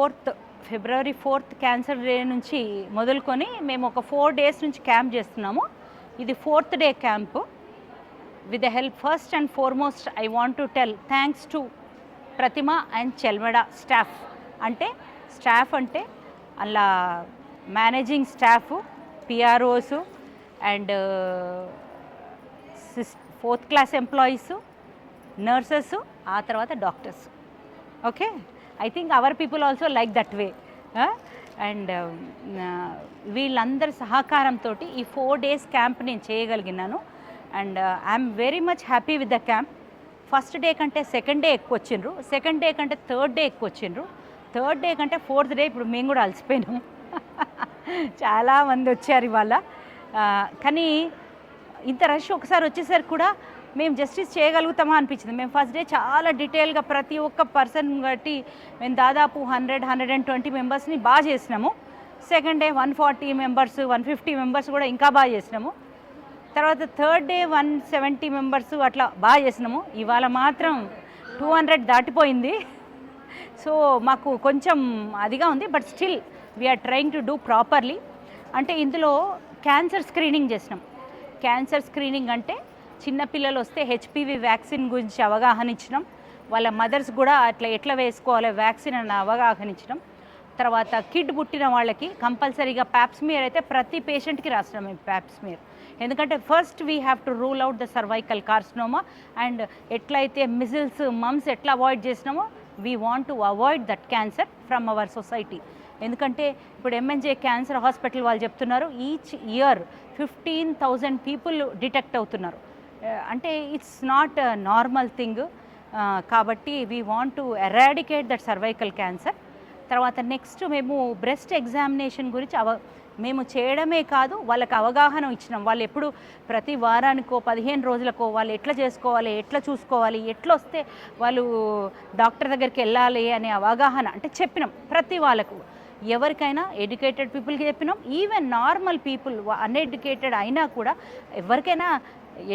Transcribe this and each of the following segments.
Fourth February fourth cancer day నుంచి మొదలుకొని మేము ఒక ఫోర్ డేస్ నుంచి క్యాంప్ చేస్తున్నాము. ఇది fourth day camp. With the help first and foremost I want to tell thanks to Prathima and Chelmeda staff అంటే staff అంటే అలా managing staff PROs and sis fourth class employees nurses ఆ తర్వాత doctors okay I think our people also like that way and వీళ్ళందరి సహకారంతో ఈ four days camp నేను చేయగలిగినాను. And I'm very much happy with the camp first day కంటే second day ఎక్కువ వచ్చిండ్రు second day కంటే థర్డ్ డే ఎక్కువ వచ్చిండ్రు థర్డ్ డే కంటే ఫోర్త్ డే ఇప్పుడు మేము కూడా అలసిపోయినాం. చాలా మంది వచ్చారు ఇవాళ. Uh, కానీ ఇంత రష్ ఒకసారి వచ్చేసరికి కూడా మేము జస్టిస్ చేయగలుగుతామా అనిపించింది. మేము ఫస్ట్ డే చాలా డీటెయిల్గా ప్రతి ఒక్క పర్సన్ బట్టి మేము దాదాపు హండ్రెడ్ హండ్రెడ్ అండ్ ట్వంటీ మెంబర్స్ని బాగా చేసినాము. Second day one forty members one fifty members కూడా ఇంకా బాగా చేసినాము. తర్వాత third day one seventy members అట్లా బాగా చేసినాము. ఇవాళ మాత్రం టూ హండ్రెడ్ దాటిపోయింది. సో మాకు కొంచెం అదిగా ఉంది but still we are trying to do properly అంటే ఇందులో క్యాన్సర్ స్క్రీనింగ్ చేసినాం. క్యాన్సర్ స్క్రీనింగ్ అంటే చిన్నపిల్లలు వస్తే హెచ్పివి వ్యాక్సిన్ గురించి అవగాహన ఇచ్చినాం. వాళ్ళ మదర్స్ కూడా అట్లా ఎట్లా వేసుకోవాలి వ్యాక్సిన్ అన్న అవగాహన ఇచ్చినాం. తర్వాత కిడ్ పుట్టిన వాళ్ళకి కంపల్సరీగా ప్యాప్స్మియర్ అయితే ప్రతి పేషెంట్కి రాసినాం మేము ప్యాప్స్మియర్ ఎందుకంటే first we have to rule out the cervical carcinoma and ఎట్లయితే మిజిల్స్ మమ్స్ ఎట్లా avoid చేసినామో we want to avoid that cancer from our society ఎందుకంటే ఇప్పుడు ఎంఎన్జే క్యాన్సర్ హాస్పిటల్ వాళ్ళు చెప్తున్నారు each year fifteen thousand people detect అవుతున్నారు. Uh, అంటే it's not normal thing కాబట్టి we want to eradicate that cervical cancer తర్వాత next మేము breast examination గురించి అవ మేము చేయడమే కాదు వాళ్ళకి అవగాహన ఇచ్చినాం. వాళ్ళు ఎప్పుడు ప్రతి వారానికో పదిహేను రోజులకో వాళ్ళు ఎట్లా చేసుకోవాలి ఎట్లా చూసుకోవాలి ఎట్లా వస్తే వాళ్ళు డాక్టర్ దగ్గరికి వెళ్ళాలి అనే అవగాహన అంటే చెప్పినాం ప్రతి వాళ్ళకు. ఎవరికైనా ఎడ్యుకేటెడ్ పీపుల్కి చెప్పినాం. ఈవెన్ నార్మల్ పీపుల్ అన్ఎడ్యుకేటెడ్ అయినా కూడా ఎవరికైనా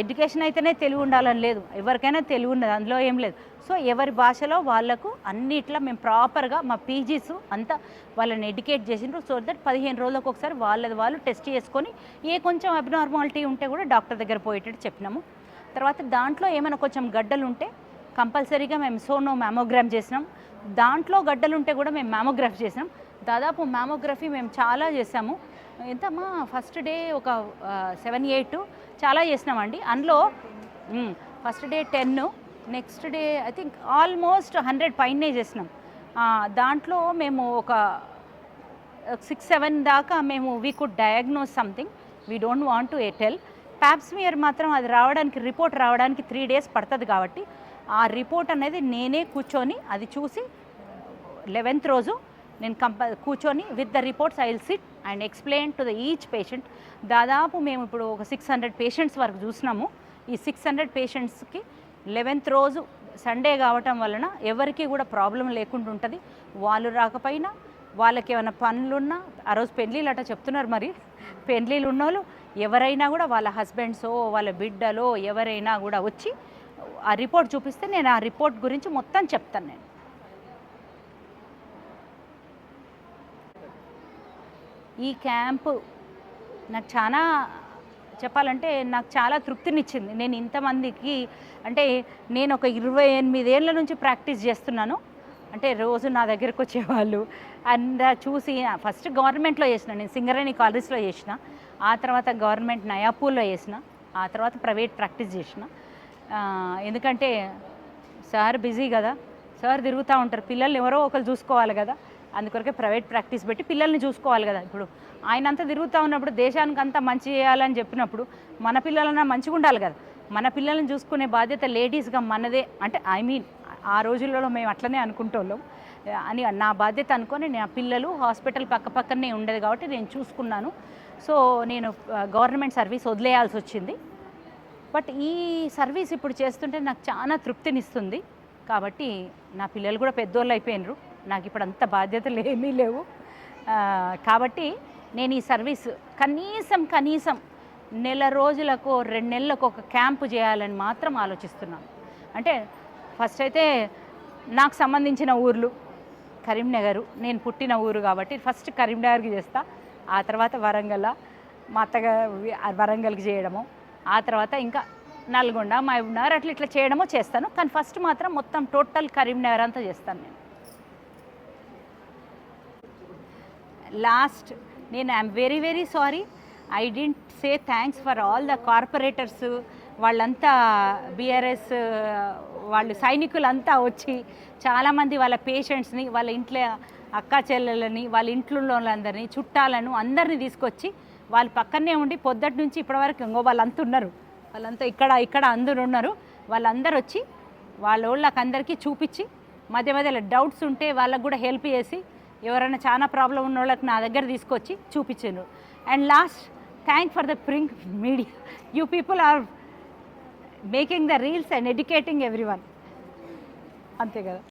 ఎడ్యుకేషన్ అయితేనే తెలివి ఉండాలని లేదు. ఎవరికైనా తెలివి ఉన్నది అందులో ఏం లేదు. సో ఎవరి భాషలో వాళ్ళకు అన్నిట్లా మేము ప్రాపర్గా మా పీజీస్ అంతా వాళ్ళని ఎడ్యుకేట్ చేసిండ్రు. సో దట్ పదిహేను రోజులకు ఒకసారి వాళ్ళది వాళ్ళు టెస్ట్ చేసుకొని ఏ కొంచెం అబ్నార్మాలిటీ ఉంటే కూడా డాక్టర్ దగ్గర పోయేటట్టు చెప్పినాము. తర్వాత దాంట్లో ఏమైనా కొంచెం గడ్డలు ఉంటే కంపల్సరీగా మేము సోనో మ్యామోగ్రామ్ చేసినాం. దాంట్లో గడ్డలు ఉంటే కూడా మేము మ్యామోగ్రఫీ చేసినాం. దాదాపు మ్యామోగ్రఫీ మేము చాలా చేసాము ఎంతమ్మా? ఫస్ట్ డే ఒక సెవెన్ ఎయిట్ చాలా చేసినామండి. అందులో first day ten next day I think almost hundred పైనే చేసినాం. దాంట్లో మేము ఒక సిక్స్ సెవెన్ దాకా మేము we could diagnose something we don't want to at all pap smear మాత్రం అది రావడానికి రిపోర్ట్ రావడానికి త్రీ డేస్ పడుతుంది కాబట్టి ఆ రిపోర్ట్ అనేది నేనే కూర్చొని అది చూసి లెవెన్త్ రోజు నేను కంప కూర్చొని with the reports I will sit and explain to the each patient. దాదాపు మేము ఇప్పుడు ఒక సిక్స్ హండ్రెడ్ పేషెంట్స్ వరకు చూసినాము. ఈ సిక్స్ హండ్రెడ్ పేషెంట్స్కి లెవెన్త్ రోజు సండే కావటం వలన ఎవరికి కూడా ప్రాబ్లం లేకుండా ఉంటుంది. వాళ్ళు రాకపోయినా వాళ్ళకి ఏమైనా పనులున్నా ఆ రోజు పెళ్ళిళ్ళు అట్లా చెప్తున్నారు మరి. పెళ్ళిళ్ళు ఉన్నోళ్ళు ఎవరైనా కూడా వాళ్ళ హస్బెండ్సో వాళ్ళ బిడ్డలో ఎవరైనా కూడా వచ్చి ఆ రిపోర్ట్ చూపిస్తే నేను ఆ రిపోర్ట్ గురించి మొత్తం చెప్తాను నేను. ఈ క్యాంపు నాకు చాలా చెప్పాలంటే నాకు చాలా తృప్తినిచ్చింది. నేను ఇంతమందికి అంటే నేను ఒక ఇరవై ఎనిమిదేళ్ళ నుంచి ప్రాక్టీస్ చేస్తున్నాను. అంటే రోజు నా దగ్గరకు వచ్చేవాళ్ళు. అండ్ చూసి ఫస్ట్ గవర్నమెంట్లో చేసిన నేను సింగరేణి కాలేజ్లో చేసిన. ఆ తర్వాత గవర్నమెంట్ నయాపూర్లో చేసిన. ఆ తర్వాత ప్రైవేట్ ప్రాక్టీస్ చేసిన. ఎందుకంటే సార్ బిజీ కదా. సార్ తిరుగుతూ ఉంటారు. పిల్లల్ని ఎవరో ఒకరు చూసుకోవాలి కదా. అందుకొరకే ప్రైవేట్ ప్రాక్టీస్ పెట్టి పిల్లల్ని చూసుకోవాలి కదా. ఇప్పుడు ఆయన అంతా తిరుగుతూ ఉన్నప్పుడు దేశానికి అంతా మంచి చేయాలని చెప్పినప్పుడు మన పిల్లలన్నా మంచిగా ఉండాలి కదా. మన పిల్లల్ని చూసుకునే బాధ్యత లేడీస్గా మనదే. అంటే ఐ మీన్ ఆ రోజులలో మేము అట్లనే అనుకుంటోళ్ళం. అని నా బాధ్యత అనుకొని నా పిల్లలు హాస్పిటల్ పక్క పక్కనే ఉండేది కాబట్టి నేను చూసుకున్నాను. సో నేను గవర్నమెంట్ సర్వీస్ వదిలేయాల్సి వచ్చింది. బట్ ఈ సర్వీస్ ఇప్పుడు చేస్తుంటే నాకు చాలా తృప్తినిస్తుంది. కాబట్టి నా పిల్లలు కూడా పెద్దోళ్ళు అయిపోయినరు. నాకు ఇప్పుడు అంత బాధ్యతలు ఏమీ లేవు. కాబట్టి నేను ఈ సర్వీస్ కనీసం కనీసం నెల రోజులకు రెండు నెలలకు ఒక క్యాంపు చేయాలని మాత్రం ఆలోచిస్తున్నాను. అంటే ఫస్ట్ అయితే నాకు సంబంధించిన ఊర్లు కరీంనగర్ నేను పుట్టిన ఊరు కాబట్టి ఫస్ట్ కరీంనగర్కి చేస్తా ఆ తర్వాత వరంగల్ మా అత్తగా వరంగల్కి చేయడము ఆ తర్వాత ఇంకా నల్గొండ మహబూబ్నగర్ అట్లా ఇట్లా చేయడమో చేస్తాను. కానీ ఫస్ట్ మాత్రం మొత్తం టోటల్ కరీంనగర్ అంతా చేస్తాను నేను. లాస్ట్ నేను I'm very very sorry I didn't say thanks for all the corporators వాళ్ళంతా బీఆర్ఎస్ వాళ్ళు సైనికులంతా వచ్చి చాలామంది వాళ్ళ పేషెంట్స్ని వాళ్ళ ఇంట్లో అక్కా చెల్లెలని వాళ్ళ ఇంట్లో వాళ్ళందరినీ చుట్టాలను అందరినీ తీసుకొచ్చి వాళ్ళు పక్కనే ఉండి పొద్దుటి నుంచి ఇప్పటివరకు ఇంకో వాళ్ళంతా ఉన్నారు. వాళ్ళంతా ఇక్కడ ఇక్కడ అందరు ఉన్నారు. వాళ్ళందరూ వచ్చి వాళ్ళ వాళ్ళకి అందరికీ చూపించి మధ్య మధ్యలో డౌట్స్ ఉంటే వాళ్ళకు కూడా హెల్ప్ చేసి ఎవరైనా చాలా ప్రాబ్లం ఉన్న వాళ్ళకి నా దగ్గర తీసుకొచ్చి చూపించాను. And last thank for the print media you people are making the reels and educating everyone అంతే కదా.